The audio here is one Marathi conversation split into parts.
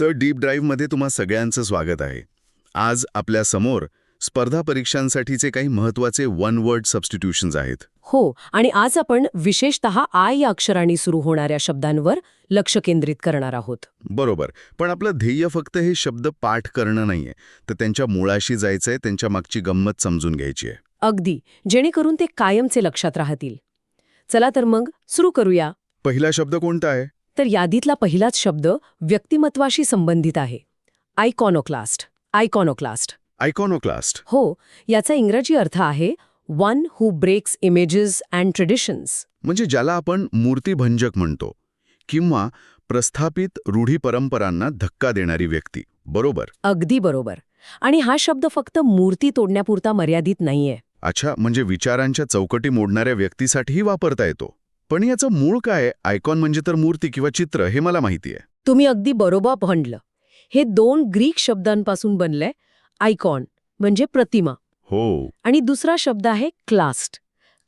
द डीप ड्राईव्हमध्ये तुम्हा सगळ्यांचं स्वागत आहे. आज आपल्यासमोर स्पर्धा परीक्षांसाठीचे काही महत्त्वाचे वन वर्ड सबस्टिट्यूशन्स आहेत. हो आणि आज आपण विशेषतः आय या अक्षरांनी सुरू होणाऱ्या शब्दांवर लक्ष केंद्रित करणार आहोत. बरोबर. पण आपलं ध्येय फक्त हे शब्द पाठ करणं नाहीये. तर त्यांच्या मुळाशी जायचंय त्यांच्या मागची गंमत समजून घ्यायची आहे. अगदी. जेणेकरून ते कायमचे लक्षात राहतील. चला तर मग सुरू करूया. पहिला शब्द कोणता आहे? तर यादीतला पहिलाच शब्द व्यक्तिमत्वाशी संबंधित आहे. आयकॉनोक्लास्ट. आयकॉनोक्लास्ट. आयकॉनोक्लास्ट. हो याचा इंग्रजी अर्थ आहे one who breaks images and traditions म्हणजे ज्याला आपण मूर्तीभंजक म्हणतो किंवा प्रस्थापित रूढी परंपरांना धक्का देणारी व्यक्ती. बरोबर? अगदी बरोबर. आणि हा शब्द फक्त मूर्ती तोडण्यापुरता मर्यादित नाहीये. अच्छा म्हणजे विचारांच्या चौकटी मोडणाऱ्या व्यक्तीसाठीही वापरता येतो. पण याचं मूळ काय? आयकॉन म्हणजे तर मूर्ती किंवा चित्र हे मला माहिती आहे तुम्ही अगदी बरोबर म्हणलं हे दोन ग्रीक शब्दांपासून बनलंय आयकॉन म्हणजे प्रतिमा. हो. आणि दुसरा शब्द आहे क्लास्ट.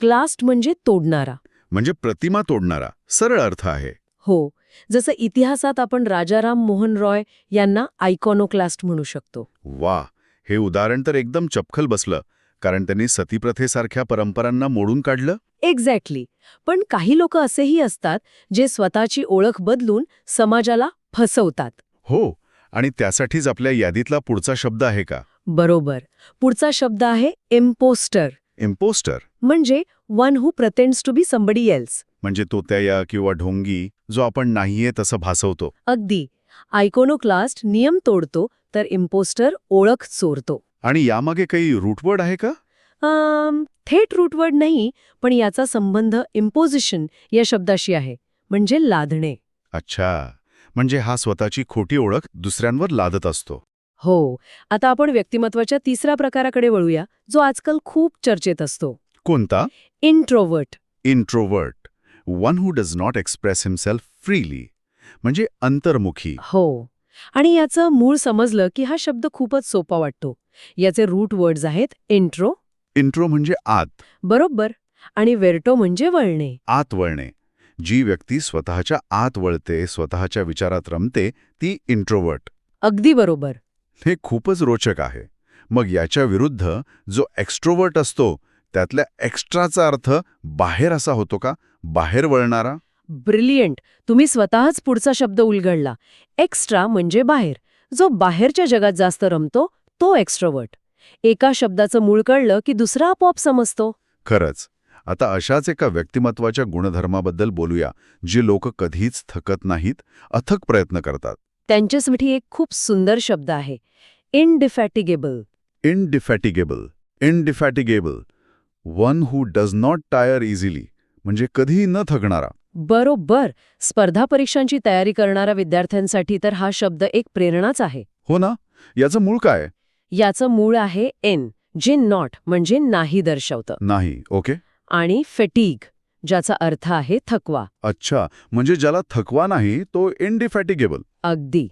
क्लास्ट म्हणजे तोडणारा. म्हणजे प्रतिमा तोडणारा. सरळ अर्थ आहे. हो. जसं इतिहासात आपण राजाराम मोहन रॉय यांना आयकॉनोक्लास्ट म्हणू शकतो. वा. हे उदाहरण तर एकदम चपखल बसलं. कारण त्यांनी सतीप्रथेसारख्या परंपरांना मोडून काढलं? एक्झॅक्टली पण काही लोक असेही असतात जे स्वतःची ओळख बदलून समाजाला फसवतात. हो आणि त्यासाठीच आपल्या यादीतला पुढचा शब्द आहे का? बरोबर. पुढचा शब्द आहे इम्पोस्टर इम्पोस्टर म्हणजे one who pretends to be somebody else म्हणजे तोत्या किंवा ढोंगी जो आपण नाहीये तसं भासवतो. अगदी. आयकोनोक्लास्ट नियम तोडतो तर इम्पोस्टर ओळख चोरतो. आणि यामागे काही रूटवर्ड आहे का? थेट रूटवर्ड नाही पण याचा संबंध इम्पोजिशन या शब्दाशी आहे म्हणजे लादणे. अच्छा. म्हणजे हा स्वतःची खोटी ओळख दुसऱ्यांवर लादत असतो. हो. आता आपण व्यक्तिमत्वाच्या तिसऱ्या प्रकाराकडे वळूया जो आजकाल खूप चर्चेत असतो. कोणता? Introvert introvert one who does not express himself freely म्हणजे अंतर्मुखी. हो. आणि याचं मूळ समजलं की हा शब्द खूपच सोपा वाटतो. याचे रूट वर्ड्स आहेत इंट्रो इंट्रो म्हणजे आत. बरोबर. आणि वेर्टो म्हणजे वळणे. आत वळणे. जी व्यक्ती स्वतःच्या आत वळते स्वतःच्या विचारात रमते ती इंट्रोवर्ट. अगदी बरोबर. हे खूपच रोचक आहे. मग याच्या विरुद्ध जो एक्स्ट्रोवर्ट असतो त्यातल्या एक्स्ट्राचा अर्थ बाहेर असा होतो का? बाहेर वळणारा? ब्रिलियंट. तुम्ही स्वतःच पुढचा शब्द उलगडला. एक्स्ट्रा म्हणजे बाहेर. जो बाहेरच्या जगात जास्त रमतो तो एक्स्ट्रोवर्ट. एका शब्दाचं मूळ कळलं की दुसरा आपोआप समजतो. खरंच. आता अशाच एका व्यक्तिमत्वाच्या गुणधर्माबद्दल बोलूया जे लोक कधीच थकत नाहीत अथक प्रयत्न करतात. त्यांच्यासाठी एक खूप सुंदर शब्द आहे indefatigable indefatigable indefatigable one who does not tire easily म्हणजे कधीही न थकणारा. बरोबर. स्पर्धा परीक्षांची तयारी करणाऱ्या विद्यार्थ्यांसाठी तर हा शब्द एक प्रेरणाच आहे. हो ना? याचं मूळ काय? याचं मूळ आहे एन जे नॉट म्हणजे नाही दर्शवतं. नाही ओके. आणि फेटीग ज्याचा अर्थ आहे थकवा. अच्छा म्हणजे ज्याला थकवा नाही तो इनडिफॅटिगेबल अगदी.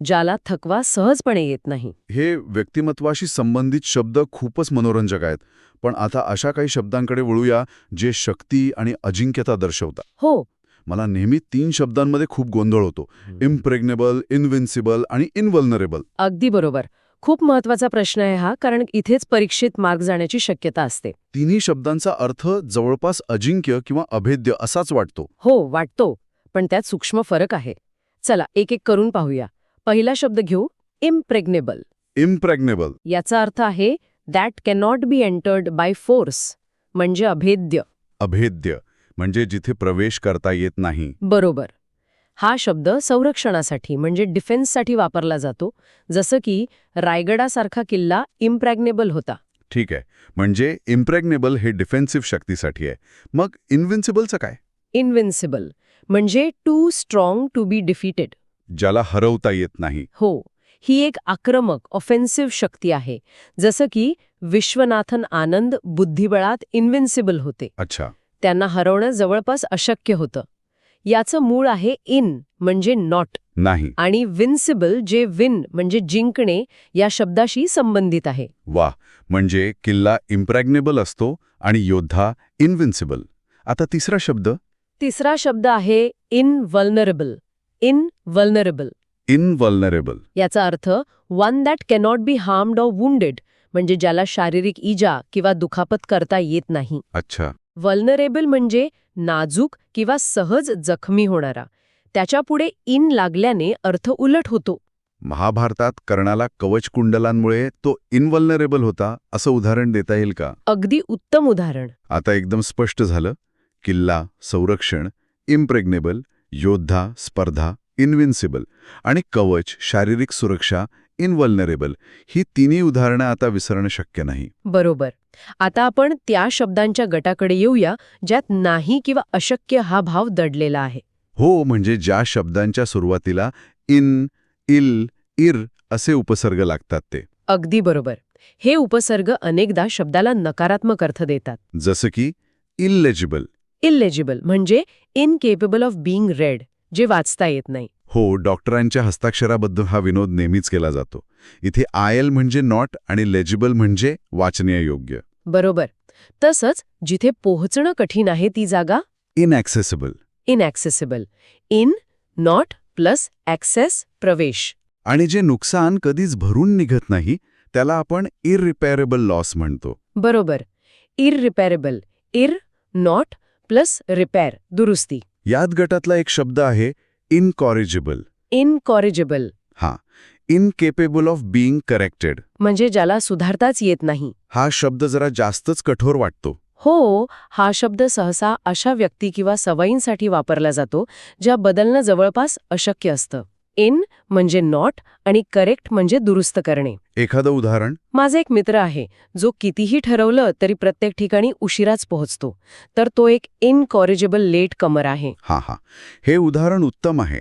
ज्याला थकवा सहजपणे येत नाही. हे व्यक्तिमत्वाशी संबंधित शब्द खूपच मनोरंजक आहेत. पण आता अशा काही शब्दांकडे वळूया जे शक्ती आणि अजिंक्यता दर्शवतात हो. मला नेहमी तीन शब्दांमध्ये खूप गोंधळ होतो. इम्प्रेग्नेबल इनविन्सिबल आणि इनवल्नरेबल अगदी बरोबर. खूप महत्त्वाचा प्रश्न आहे हा कारण इथेच परीक्षेत मार्क जाण्याची शक्यता असते. तिन्ही शब्दांचा अर्थ जवळपास अजिंक्य किंवा अभेद्य असाच वाटतो. हो वाटतो. पण त्यात सूक्ष्म फरक आहे. चला एक एक करून पाहूया. पहिला शब्द घेऊ. इम्प्रेग्नेबल. इम्प्रेग्नेबल. याचा अर्थ आहे that cannot be entered by force म्हणजे अभेद्य. अभेद्य. म्हणजे जिथे प्रवेश करता येत नाही. बरोबर. हा शब्द संरक्षणासाठी म्हणजे डिफेन्ससाठी वापरला जातो जसं की रायगडासारखा किल्ला इम्प्रॅग्नेबल होता. ठीक आहे. म्हणजे इम्प्रेग्नेबल हे डिफेन्सिव्ह शक्तीसाठी आहे. मग इनविन्सिबलचं काय? इनविन्सिबल म्हणजे too strong to be defeated. ज्याला हरवता येत नाही. हो ही एक आक्रमक ऑफेन्सिव्ह शक्ती आहे जसं की विश्वनाथन आनंद बुद्धिबळात इन्व्हिन्सिबल होते. अच्छा. त्यांना हरवणं जवळपास अशक्य होतं. याचं मूळ आहे इन म्हणजे नॉट नाही. आणि विन्सिबल जे विन म्हणजे जिंकणे या शब्दाशी संबंधित आहे. वा म्हणजे किल्ला इम्प्रॅग्नेबल असतो आणि योद्धा इनविन्सिबल आता तिसरा शब्द? तिसरा शब्द आहे इनवल्नरेबल इनवल्नरेबल इनवल्नरेबल याचा अर्थ one that cannot be harmed or wounded म्हणजे ज्याला शारीरिक इजा किंवा दुखापत करता येत नाही. अच्छा. वल्नरेबल म्हणजे नाजूक किंवा सहज जखमी होणारा. त्याच्यापुढे इन लागल्याने अर्थ उलट होतो. महाभारतात कर्णाला कवच कुंडलांमुळे तो इनवल्नरेबल होता असं उदाहरण देता येईल का? अगदी उत्तम उदाहरण. आता एकदम स्पष्ट झालं. किल्ला संरक्षण इम्प्रेग्नेबल योद्धा स्पर्धा इन्विन्सिबल आणि कवच शारीरिक सुरक्षा इनवल्नरेबल ही तिन्ही उदाहरणं आता विसरणं शक्य नाही. बरोबर. आता आपण त्या शब्दांच्या गटाकडे येऊया ज्यात नाही किंवा अशक्य हा भाव दडलेला आहे. हो म्हणजे ज्या शब्दांच्या सुरुवातीला इन इल इर असे उपसर्ग लागतात ते. अगदी बरोबर. हे उपसर्ग अनेकदा शब्दाला नकारात्मक अर्थ देतात. जसं की इल्लेजिबल इलेजिबल म्हणजे इनकेपेबल ऑफ बीइंग रेड जे वाचता येत नाही. हो डॉक्टरांच्या हस्ताक्षराबद्दल हा विनोद नेहमीच केला जातो. इथे आय एल म्हणजे नॉट आणि लेजिबल म्हणजे वाचनीय योग्य बरोबर. तसंच जिथे पोहोचणं कठीण आहे ती जागा? Inaccessible inaccessible in not plus access प्रवेश. आणि जे नुकसान कधीच भरून निघत नाही त्याला आपण इररिपेअरेबल लॉस म्हणतो. बरोबर. Irreparable ir not plus repair दुरुस्ती. यात गटातला एक शब्द आहे इनकॉरिजिबल इनकॉरिजिबल हा इनकेपेबल ऑफ बीइंग करेक्टेड म्हणजे ज्याला सुधारताच येत नाही. हा शब्द जरा जास्तच कठोर वाटतो. हो हा शब्द सहसा अशा व्यक्ती किंवा सवयींसाठी वापरला जातो ज्या बदलणं जवळपास अशक्य असतं. इन म्हणजे नॉट आणि करेक्ट म्हणजे दुरुस्त करणे. एखादं उदाहरण? माझा एक मित्र आहे जो कितीही ठरवलं तरी प्रत्येक ठिकाणी उशिराच पोहोचतो तर तो एक इनकॉरिजिबल लेट कमर आहे. हा हा. हे उदाहरण उत्तम आहे.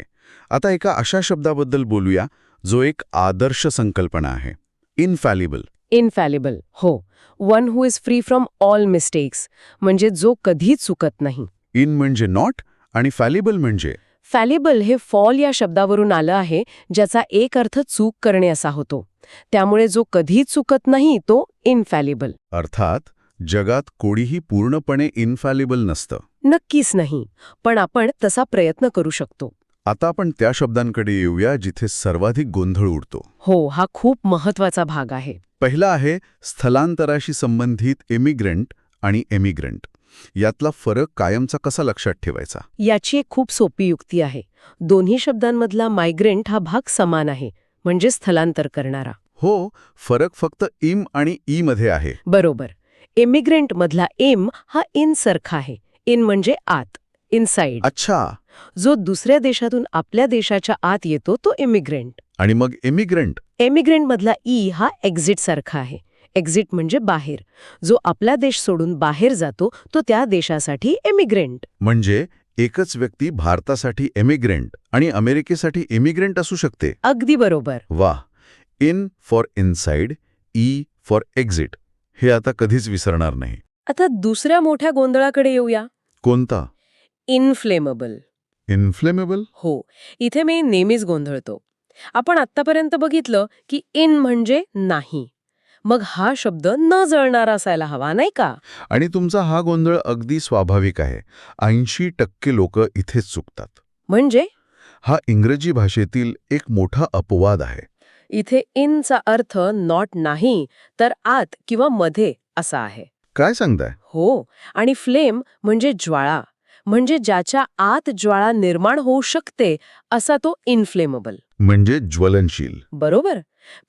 आता एका अशा शब्दाबद्दल बोलूया जो एक आदर्श संकल्पना आहे. इनफॅलिबल. इनफॅलिबल हो. One who is free from all mistakes म्हणजे जो कधीच चुकत नाही. इन म्हणजे नॉट आणि फॅलिबल म्हणजे? फॅलिबल हे फॉल या शब्दावरून आलं आहे ज्याचा एक अर्थ चूक करणे असा होतो. त्यामुळे जो कधीच चुकत नाही तो इनफॅलिबल अर्थात जगात कोणीही पूर्णपणे इनफॅलिबल नसतं. नक्कीच नाही पण आपण तसा प्रयत्न करू शकतो. आता आपण त्या शब्दांकडे येऊया जिथे सर्वाधिक गोंधळ उडतो. हो हा खूप महत्त्वाचा भाग आहे. पहिला आहे स्थलांतराशी संबंधित इमिग्रंट आणि एमिग्रंट यातला फरक कायमचा कसा लक्षात ठेवायचा? याची एक खूप सोपी युक्ती आहे. दोन्ही शब्दांमधला मायग्रेंट हा भाग समान आहे म्हणजे स्थलांतर करणारा. हो फरक फक्त इम आणि ई मध्ये आहे. बरोबर. इमिग्रेंट मधला एम हा इन सारखा आहे. इन म्हणजे आत इनसाइड अच्छा. जो दुसऱ्या देशातून आपल्या देशाच्या आत येतो तो इमिग्रेंट आणि मग एमिग्रंट एमिग्रेंट मधला ई हा एक्झिट सारखा आहे. एक्झिट म्हणजे बाहेर. जो आपला देश सोडून बाहेर जातो तो त्या देशासाठी एमिग्रेंट. म्हणजे एकच व्यक्ती भारतासाठी एमिग्रंट आणि अमेरिकेसाठी इमिग्रंट असू शकते. अगदी बरोबर. वा. In for inside E for exit. हे आता कधीच विसरणार नाही. आता दुसऱ्या मोठ्या गोंधळाकडे येऊया. कोणता? इनफ्लेमेबल. इन्फ्लेमेबल? हो. इथे मी नेहमीच गोंधळतो. आपण आत्तापर्यंत बघितलं की इन म्हणजे नाही. मग हा शब्द न जळणारा असायला हवा नाही का? आणि तुमचा हा गोंधळ अगदी स्वाभाविक आहे. ऐंशी टक्के लोक इथेच चुकतात. म्हणजे? हा इंग्रजी भाषेतील एक मोठा अपवाद आहे. इथे इनचा अर्थ नॉट नाही तर आत किंवा मध्ये असा आहे. काय सांगताय? हो आणि फ्लेम म्हणजे ज्वाळा. म्हणजे ज्याच्या आत ज्वाळा निर्माण होऊ शकते असा तो इनफ्लेमेबल म्हणजे ज्वलनशील. बरोबर.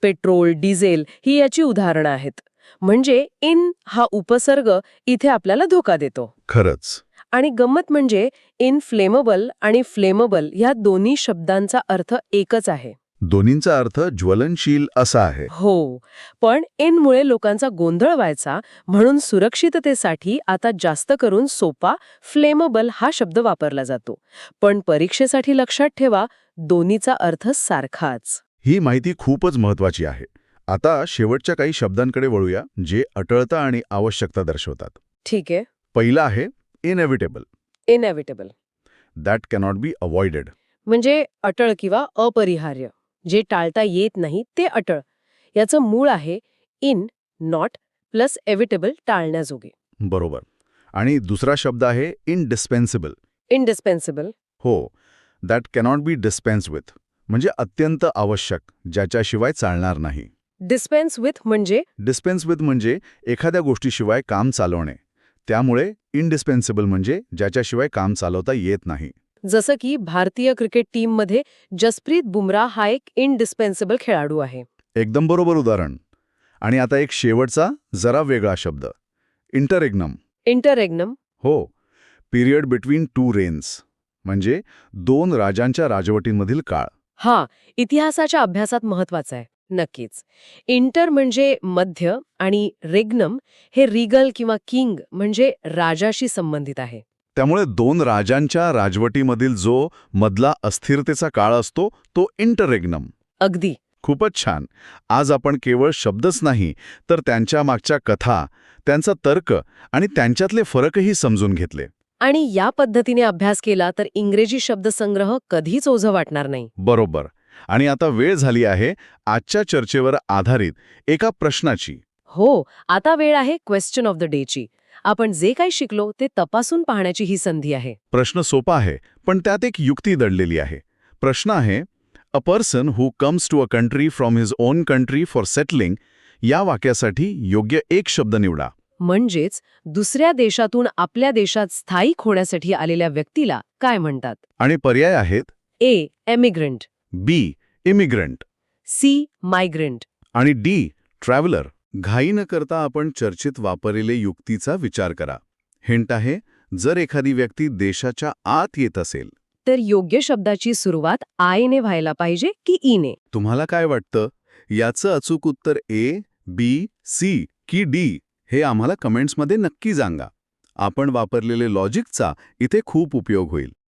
पेट्रोल डिझेल ही याची उदाहरणं आहेत. म्हणजे इन हा उपसर्ग इथे आपल्याला धोका देतो. खरंच. आणि गंमत म्हणजे इनफ्लेमेबल आणि फ्लेमेबल या दोन्ही शब्दांचा अर्थ एकच आहे. दोन्हींचा अर्थ ज्वलनशील असा आहे. हो पण इनमुळे लोकांचा गोंधळ व्हायचा म्हणून सुरक्षिततेसाठी आता जास्त करून सोपा फ्लेमेबल हा शब्द वापरला जातो. पण परीक्षेसाठी लक्षात ठेवा दोन्हीचा अर्थ सारखाच. ही माहिती खूपच महत्वाची आहे. आता शेवटच्या काही शब्दांकडे वळूया जे अटळता आणि आवश्यकता दर्शवतात. ठीक आहे. पहिला आहे inevitable inevitable that cannot be avoided म्हणजे अटळ किंवा अपरिहार्य. जे टाळता येत नाही ते अटळ. याचं मूळ आहे इन नॉट प्लस एव्हिटेबल टाळण्याजोगे. बरोबर. आणि दुसरा शब्द आहे इनडिस्पेन्सिबल इनडिस्पेन्सिबल हो that cannot be dispense with म्हणजे अत्यंत आवश्यक ज्याच्याशिवाय चालणार नाही. डिस्पेन्स विथ म्हणजे? डिस्पेन्स विथ म्हणजे एखाद्या गोष्टीशिवाय काम चालवणे. त्यामुळे इनडिस्पेन्सिबल म्हणजे ज्याच्याशिवाय काम चालवता येत नाही. जसं की भारतीय क्रिकेट टीममध्ये जसप्रीत बुमराह हा एक इनडिस्पेन्सिबल खेळाडू आहे. एकदम बरोबर उदाहरण. आणि आता एक शेवटचा जरा वेगळा शब्द. इंटरेग्नम इंटरएग्नम हो. पिरियड बिटवीन टू रेन्स म्हणजे दोन राजांच्या राजवटींमधील काळ. हा इतिहासाच्या अभ्यासात महत्त्वाचा आहे नक्कीच. इंटर म्हणजे मध्य आणि रेग्नम हे रिगल किंवा किंग म्हणजे राजाशी संबंधित आहे. त्यामुळे दोन राजांच्या राजवटीमधील जो मधला अस्थिरतेचा काळ असतो तो इंटरेग्नम. अगदी. खूपच छान. आज आपण केवळ शब्दच नाही तर त्यांच्या मागच्या कथा त्यांचा तर्क आणि त्यांच्यातले फरकही समजून घेतले. आणि या पद्धतीने अभ्यास केला तर इंग्रजी शब्दसंग्रह कधीच ओझं वाटणार नाही. बरोबर. आणि आता वेळ झाली आहे आजच्या चर्चेवर आधारित एका प्रश्नाची. हो आता वेळ आहे क्वेश्चन ऑफ द डेची. आपण जे काही शिकलो ते तपासून पाहण्याची ही संधी आहे. प्रश्न सोपा आहे पण त्यात एक युक्ती दडलेली आहे. प्रश्न आहे a person who comes to a country from his own country for settling या वाक्यासाठी योग्य एक शब्द निवडा. म्हणजेच दुसऱ्या देशातून आपल्या देशात स्थायिक होण्यासाठी आलेल्या व्यक्तीला काय म्हणतात? आणि पर्याय आहेत? A emigrant. B immigrant. C migrant. आणि डी ट्रॅव्हलर. घाई न करता आपण चर्चेत वापरलेले युक्तीचा विचार करा. हिंट आहे जर एखादी व्यक्ती देशाच्या आत येत असेल. तर योग्य शब्दाची सुरुवात आयने व्हायला पाहिजे की ईने? तुम्हाला काय वाटतं? याचं अचूक उत्तर ए बी सी की डी हे आम्हाला कमेंट्समध्ये नक्की सांगा. आपण वापरलेले लॉजिकचा इथे खूप उपयोग होईल.